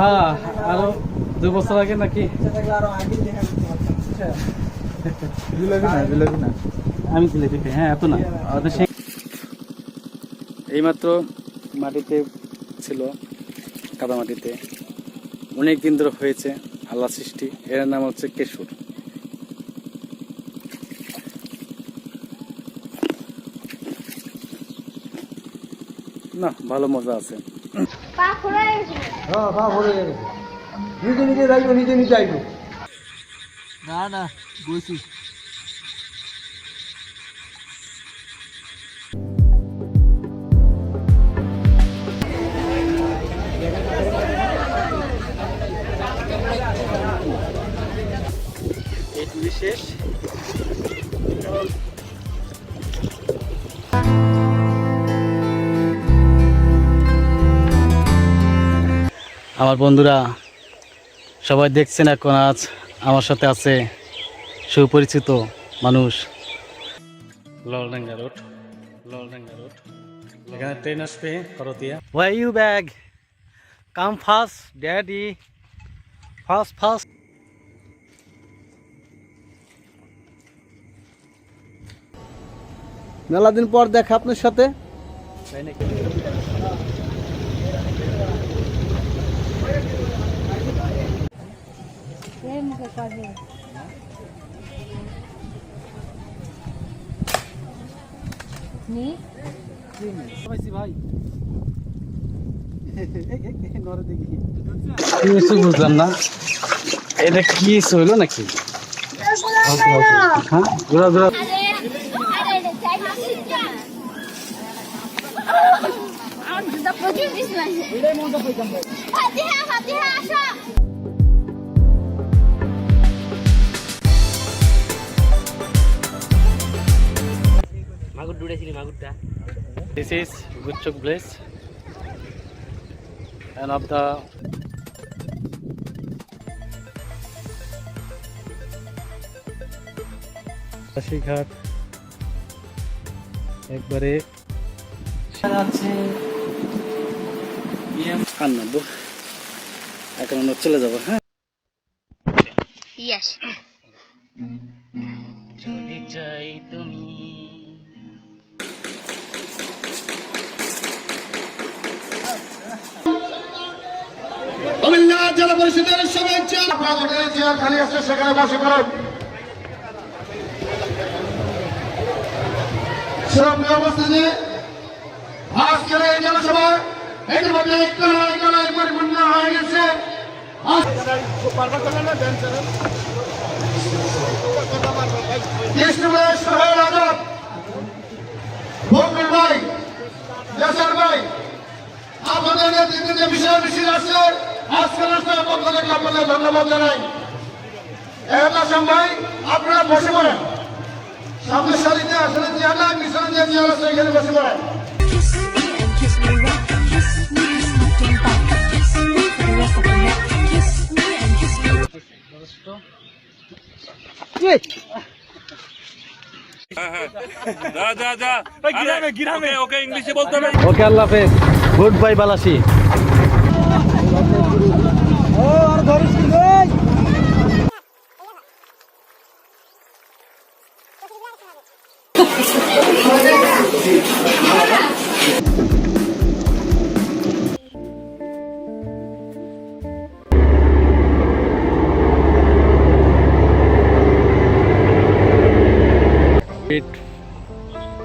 আহ, আরও দু বছর আগে নাকি? আমি হ্যাঁ এত না। এইমাত্র মাটিতে ছিল কাদা মাটিতে। অনেক দিন ধরে হয়েছে আল্লাহ সৃষ্টি এর নাম হচ্ছে কেশুর। না ভালো মজা আছে। পা খোলা গেছে। হ্যাঁ পা ভরে গেছে। নিজে নিজে যাইবো নিজে নিজে আইবো। না না এইটুকু শেষ। আমার বন্ধুরা সবাই দেখছেন এখন আজ আমার সাথে আছে সুপরিচিত মানুষ। Laldanga road Laldanga road. এখানে ট্রেন আসবে করতিয়া why you bag come fast daddy fast fast মেলা দিন পর দেখা আপনার সাথে এর মুখে কাজে নি ভাই কিছু বুঝলাম না এটা কি হইল নাকি হ্যাঁ ঘোরা ঘোরা আরে আরে এটা চাই না মাগুর ডুড়েছিলি মাগুরটা This is Guchuk Place and of the কাশিঘাট একবারে আছে কান্নাব্য এখন আমরা চলে যাব হ্যাঁ? ইয়েস চলে যাই তুমি। কুমিল্লা জেলা পরিষদের সবাই চেয়ার খালি আছে সেখানে বসে শ্রমিক অবস্থানে আজকের এই জনসভা মধ্যে একটু একজনের পরিপূর্ণ হয়ে গেছে। কৃষ্ণবেশ সোহেল আজব বকুল ভাই, দেশার ভাই, আপনাদের বিষয় মিছিল আছে থেকে আপনাদের ধন্যবাদ জানাই। ভাই, আপনারা বসে পড়েন। সামনের সারিতে আসলে বসে পড়েন। যা যা যা। গ্রামে গ্রামে। ওকে আল্লাহ হাফেজ। Good bye বালাসি।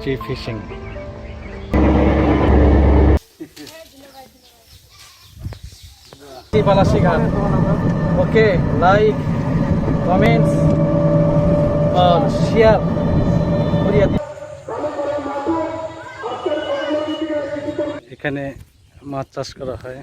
Free fishing okay like comments share এখানে মাছ চাষ করা হয়।